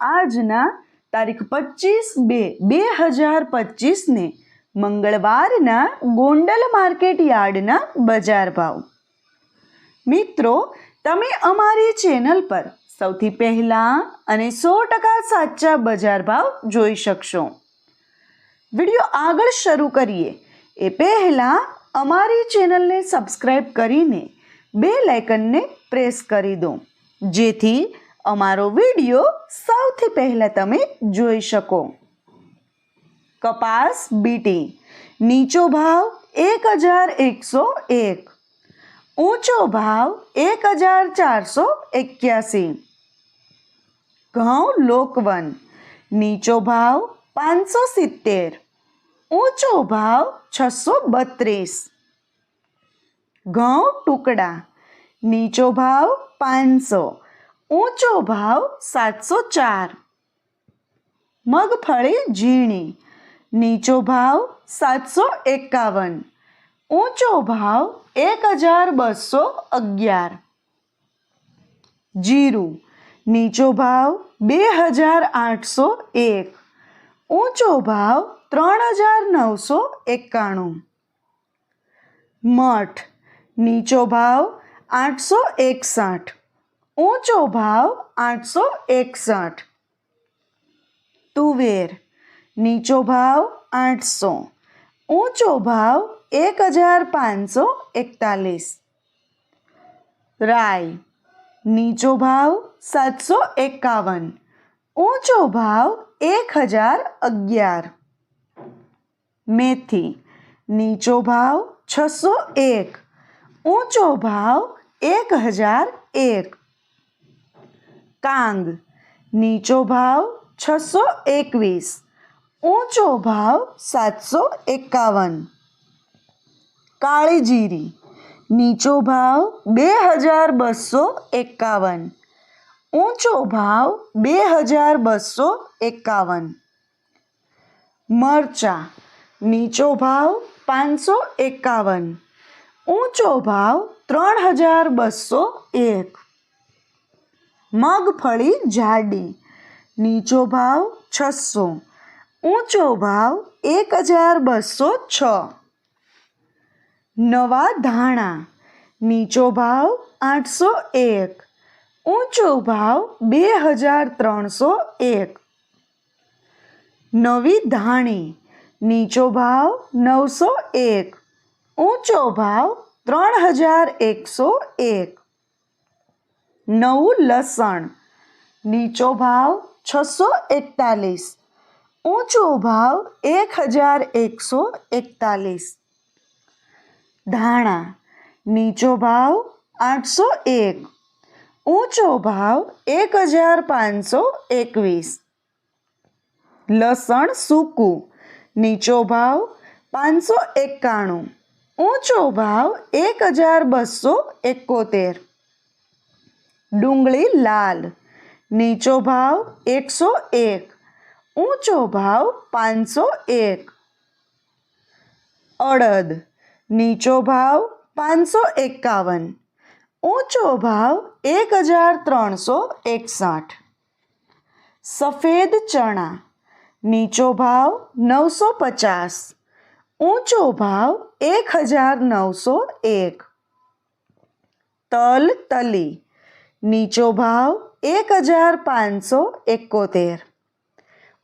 આજના તારીખ પચીસ બે બે હજાર પચીસને મંગળવારના ગોંડલ માર્કેટ યાર્ડના બજાર ભાવ. મિત્રો, તમે અમારી ચેનલ પર સૌથી પહેલાં અને સો ટકા સાચા બજાર ભાવ જોઈ શકશો. વીડિયો આગળ શરૂ કરીએ. એ પહેલાં અમારી ચેનલને સબસ્ક્રાઈબ કરીને બે લાઇકનને પ્રેસ કરી દો. જેથી અમારો વીડિયો સૌથી પહેલાં તમે જોઈ શકો. કપાસ બીટી. નીચો ભાવ એક હજાર એકસો એક. ઊંચો ભાવ એક હજાર ચારસો એક્યાસી. ઘઉં લોકવન. નીચો ભાવ પાંચસો સિત્તેર. ઊંચો ભાવ છસો બત્રીસ. ઘઉં ટુકડા. નીચો ભાવ પાંચસો. ઊંચો ભાવ સાતસો ચાર. મગફળી ઝીણી. નીચો ભાવ સાતસો એકાવન. ઊંચો ભાવ એક હજાર બસો અગિયાર. જીરું. નીચો ભાવ બે હજાર આઠસો એક. ઊંચો ભાવ ત્રણ હજાર નવસો એકાણું. મઠ. નીચો ભાવ આઠસો એકસઠ. ઊંચો ભાવ આઠસો એકસઠ. તુવેર, નીચો ભાવ આઠસો, ઊંચો ભાવ એક હજાર પાંચસો એકતાલીસ. રાય નીચો ભાવ સાતસો એકાવન, ઊંચો ભાવ એક હજાર અગિયાર. મેથી, નીચો ભાવ છસો એક, ઊંચો ભાવ એક હજાર એક. કાંગ. નીચો ભાવ છસો એકવીસ. ઊંચો ભાવ સાતસો એકાવન. કાળી જીરી નીચો ભાવ બે હજાર બસો એકાવન. ઊંચો ભાવ બે હજાર બસો એકાવન. મરચા. નીચો ભાવ પાંચસો એકાવન. ઊંચો ભાવ ત્રણ હજાર બસો એક. મગફળી જાડી, નીચો ભાવ છસો, ઊંચો ભાવ એક હજાર બસો છ. નવા ધાણા, નીચો ભાવ આઠસો એક, ઊંચો ભાવ બે હજાર ત્રણસો એક. નવી ધાણી, નીચો ભાવ નવસો એક, ઊંચો ભાવ ત્રણ હજાર એકસો એક. નવું લસણ. નીચો ભાવ છસો એકતાલીસ. ઊંચો ભાવ એક હજાર એકસો એકતાલીસ. ધાણા. નીચો ભાવ આઠસો એક. ઊંચો ભાવ એક હજાર પાંચસો એકવીસ. લસણ સૂકું. નીચો ભાવ પાંચસો એકાણું. ઊંચો ભાવ એક હજાર બસો એકોતેર. ડુંગળી લાલ, નીચો ભાવ એકસો એક, ઊંચો ભાવ પાંચસો એક. અડદ, નીચો ભાવ પાંચસો એકાવન, ઊંચો ભાવ એક હજાર ત્રણસો એકસઠ. સફેદ ચણા, નીચો ભાવ નવસો પચાસ, ઊંચો ભાવ એક હજાર નવસો એક. તલ તલી નીચો ભાવ એક હજાર પાંચસો એકોતેર.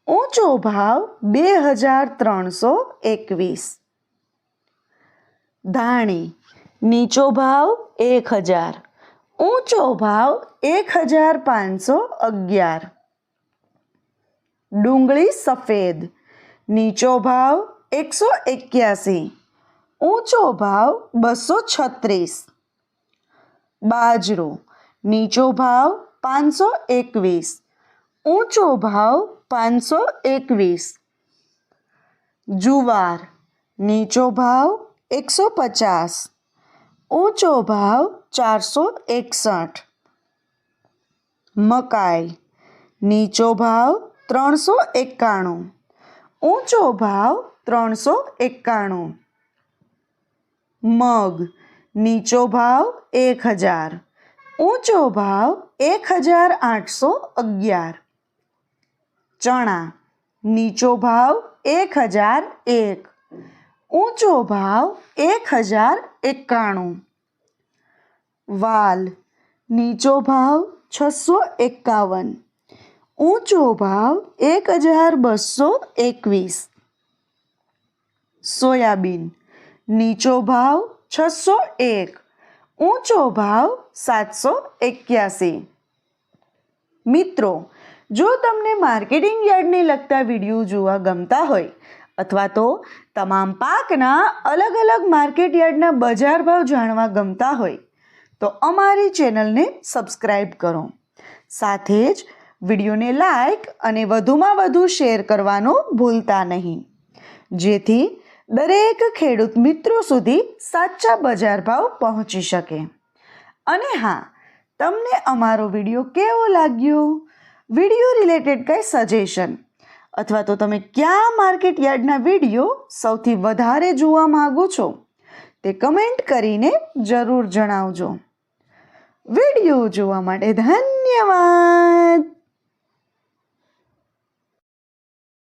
ઊંચો ભાવ બે હજાર ત્રણસો એકવીસ. ધાણી, નીચો ભાવ એક હજાર. ઊંચો ભાવ એક હજાર પાંચસો અગિયાર. ડુંગળી સફેદ, નીચો ભાવ એકસો એક્યાસી. ઊંચો ભાવ બસો છત્રીસ. બાજરો નીચો ભાવ પાંચસો એકવીસ, ઊંચો ભાવ પાંચસો એકવીસ. જુવાર, નીચો ભાવ એકસો પચાસ, ઊંચો ભાવ ચારસો એકસઠ. મકાઈ, નીચો ભાવ ત્રણસો એકાણું, ઊંચો ભાવ ત્રણસો એકાણું. મગ, નીચો ભાવ એક હજાર ઊંચો ભાવ એક હજાર આઠસો અગિયાર. ચણા, નીચો ભાવ એક હજાર એક. ઊંચો ભાવ એક હજાર એકાણું. વાલ, નીચો ભાવ છસો એકાવન. ઊંચો ભાવ એક હજાર બસો એકવીસ. સોયાબીન, નીચો ભાવ છસો એક. ઊંચો ભાવ સાતસો એક્યાસી. મિત્રો, જો તમને માર્કેટિંગ યાર્ડને લગતા વીડિયો જોવા ગમતા હોય, અથવા તો તમામ પાકના અલગ અલગ માર્કેટ યાર્ડના બજાર ભાવ જાણવા ગમતા હોય, તો અમારી ચેનલને સબસ્ક્રાઈબ કરો. સાથે જ વિડીયોને લાઈક અને વધુમાં વધુ શેર કરવાનું ભૂલતા નહીં. જેથી દરેક ખેડૂત મિત્રો સુધી સાચા બજાર ભાવ પહોંચી શકે. અને હા, તમને અમારો વીડિયો કેવો લાગ્યો? વીડિયો રિલેટેડ કંઈ સજેશન? અથવા તો તમે ક્યાં માર્કેટ યાર્ડના વીડિયો સૌથી વધારે જોવા માગો છો? તે કમેન્ટ કરીને જરૂર જણાવજો. વીડિયો જોવા માટે ધન્યવાદ!